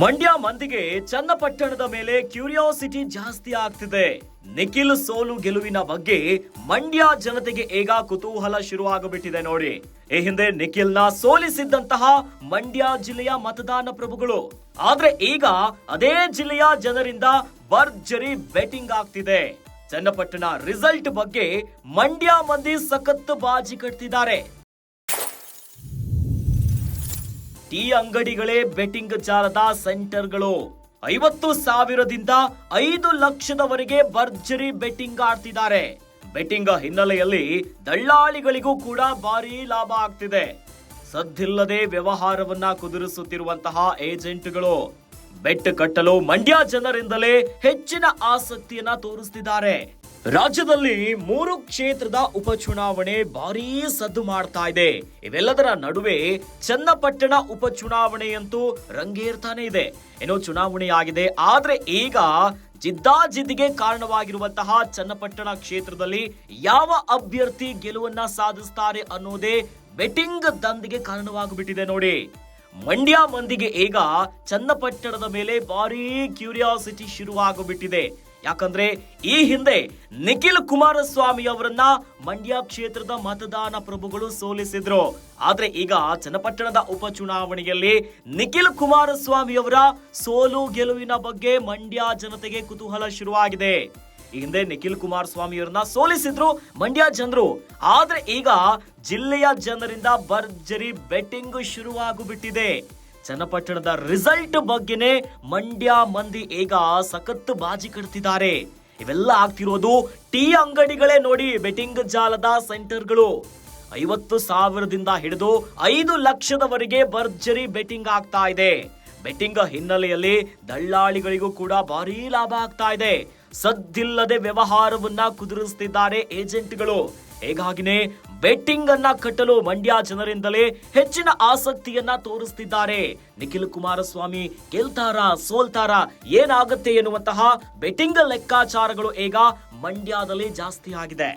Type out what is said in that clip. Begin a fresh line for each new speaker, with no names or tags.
ಮಂಡ್ಯ ಮಂದಿಗೆ ಚನ್ನಪಟ್ಟಣದ ಮೇಲೆ ಕ್ಯೂರಿಯಾಸಿಟಿ ಜಾಸ್ತಿ ಆಗ್ತಿದೆ. ನಿಖಿಲ್ ಸೋಲು ಗೆಲುವಿನ ಬಗ್ಗೆ ಮಂಡ್ಯ ಜನತೆಗೆ ಈಗ ಕುತೂಹಲ ಶುರುವಾಗಬಿಟ್ಟಿದೆ ನೋಡಿ. ಈ ಹಿಂದೆ ನಿಖಿಲ್ನ ಸೋಲಿಸಿದ್ದಂತಹ ಮಂಡ್ಯ ಜಿಲ್ಲೆಯ ಮತದಾನ ಪ್ರಭುಗಳು. ಆದ್ರೆ ಈಗ ಅದೇ ಜಿಲ್ಲೆಯ ಜನರಿಂದ ಭರ್ಜರಿ ಬೆಟ್ಟಿಂಗ್ ಆಗ್ತಿದೆ. ಚನ್ನಪಟ್ಟಣ ರಿಸಲ್ಟ್ ಬಗ್ಗೆ ಮಂಡ್ಯ ಮಂದಿ ಸಖತ್ ಬಾಜಿ ಕಟ್ತಿದ್ದಾರೆ. ಟೀ ಅಂಗಡಿಗಳೇ ಬೆಟ್ಟಿಂಗ್ ಜಾಲದ ಸೆಂಟರ್ಗಳು. ಐವತ್ತು ಸಾವಿರದಿಂದ ಐದು ಲಕ್ಷದವರೆಗೆ ಭರ್ಜರಿ ಬೆಟ್ಟಿಂಗ್ ಆಡ್ತಿದ್ದಾರೆ. ಬೆಟ್ಟಿಂಗ್ ಹಿನ್ನೆಲೆಯಲ್ಲಿ ದಳ್ಳಾಳಿಗಳಿಗೂ ಕೂಡ ಭಾರಿ ಲಾಭ ಆಗ್ತಿದೆ. ಸದ್ದಿಲ್ಲದೆ ವ್ಯವಹಾರವನ್ನ ಕುದುರಿಸುತ್ತಿರುವಂತಹ ಏಜೆಂಟ್ಗಳು. ಬೆಟ್ ಕಟ್ಟಲು ಮಂಡ್ಯ ಜನರಿಂದಲೇ ಹೆಚ್ಚಿನ ಆಸಕ್ತಿಯನ್ನ ತೋರಿಸ್ತಿದ್ದಾರೆ. ರಾಜ್ಯದಲ್ಲಿ ಮೂರು ಕ್ಷೇತ್ರದ ಉಪಚುನಾವಣೆ ಭಾರೀ ಸದ್ದು ಮಾಡ್ತಾ ಇದೆ. ಇವೆಲ್ಲದರ ನಡುವೆ ಚನ್ನಪಟ್ಟಣ ಉಪಚುನಾವಣೆಯಂತೂ ರಂಗೇರ್ತಾನೆ ಇದೆ. ಏನೋ ಚುನಾವಣೆ ಆಗಿದೆ. ಆದ್ರೆ ಈಗ ಜಿದ್ದಾಜಿದ್ದಿಗೆ ಕಾರಣವಾಗಿರುವಂತಹ ಚನ್ನಪಟ್ಟಣ ಕ್ಷೇತ್ರದಲ್ಲಿ ಯಾವ ಅಭ್ಯರ್ಥಿ ಗೆಲುವನ್ನ ಸಾಧಿಸ್ತಾರೆ ಅನ್ನೋದೇ ಬೆಟ್ಟಿಂಗ್ ದಂದಿಗೆ ಕಾರಣವಾಗಿಬಿಟ್ಟಿದೆ ನೋಡಿ. ಮಂಡ್ಯ ಮಂದಿಗೆ ಈಗ ಚನ್ನಪಟ್ಟಣದ ಮೇಲೆ ಭಾರೀ ಕ್ಯೂರಿಯಾಸಿಟಿ ಶುರುವಾಗೋಬಿಟ್ಟಿದೆ. ಯಾಕಂದ್ರೆ ಈ ಹಿಂದೆ ನಿಖಿಲ್ ಕುಮಾರಸ್ವಾಮಿ ಅವರನ್ನ ಮಂಡ್ಯ ಕ್ಷೇತ್ರದ ಮತದಾನ ಪ್ರಭುಗಳು ಸೋಲಿಸಿದ್ರು. ಆದ್ರೆ ಈಗ ಚನ್ನಪಟ್ಟಣದ ಉಪಚುನಾವಣೆಯಲ್ಲಿ ನಿಖಿಲ್ ಕುಮಾರಸ್ವಾಮಿ ಅವರ ಸೋಲು ಗೆಲುವಿನ ಬಗ್ಗೆ ಮಂಡ್ಯ ಜನತೆಗೆ ಕುತೂಹಲ ಶುರುವಾಗಿದೆ. ಹಿಂದೆ ನಿಖಿಲ್ ಕುಮಾರಸ್ವಾಮಿ ಅವರನ್ನ ಸೋಲಿಸಿದ್ರು ಮಂಡ್ಯ ಜನರು. ಆದ್ರೆ ಈಗ ಜಿಲ್ಲೆಯ ಜನರಿಂದ ಭರ್ಜರಿ ಬೆಟ್ಟಿಂಗ್ ಶುರುವಾಗುಬಿಟ್ಟಿದೆ. ಚನ್ನಪಟ್ಟಣದ ರಿಸಲ್ಟ್ ಬಗ್ಗೆನೇ ಮಂಡ್ಯ ಮಂದಿ ಈಗ ಸಖತ್ ಬಾಜಿ ಕಟ್ತಿದ್ದಾರೆ. ಇವೆಲ್ಲ ಆಗ್ತಿರೋದು ಟೀ ಅಂಗಡಿಗಳೇ ನೋಡಿ ಬೆಟ್ಟಿಂಗ್ ಜಾಲದ ಸೆಂಟರ್ಗಳು. ಐವತ್ತು ಸಾವಿರದಿಂದ ಹಿಡಿದು ಐದು ಲಕ್ಷದವರೆಗೆ ಭರ್ಜರಿ ಬೆಟ್ಟಿಂಗ್ ಆಗ್ತಾ ಇದೆ. ಬೆಟ್ಟಿಂಗ್ ಹಿನ್ನೆಲೆಯಲ್ಲಿ ದಳ್ಳಾಳಿಗಳಿಗೂ ಕೂಡ ಭಾರೀ ಲಾಭ ಆಗ್ತಾ ಇದೆ. ಸದ್ದಿಲ್ಲದೆ ವ್ಯವಹಾರವನ್ನ ಕುದುರಿಸ್ತಿದ್ದಾರೆ ಏಜೆಂಟ್ಗಳು. ಹೀಗಾಗಿನೇ ಬೆಟ್ಟಿಂಗ್ ಅನ್ನ ಕಟ್ಟಲು ಮಂಡ್ಯ ಜನರಿಂದಲೇ ಹೆಚ್ಚಿನ ಆಸಕ್ತಿಯನ್ನ ತೋರಿಸ್ತಿದ್ದಾರೆ. ನಿಖಿಲ್ ಕುಮಾರಸ್ವಾಮಿ, ಗೆಲ್ತಾರ, ಸೋಲ್ತಾರ, ಏನಾಗುತ್ತೆ ಎನ್ನುವಂತಹ ಬೆಟ್ಟಿಂಗ್ ಲೆಕ್ಕಾಚಾರಗಳು ಈಗ ಮಂಡ್ಯದಲ್ಲಿ ಜಾಸ್ತಿ ಆಗಿದೆ.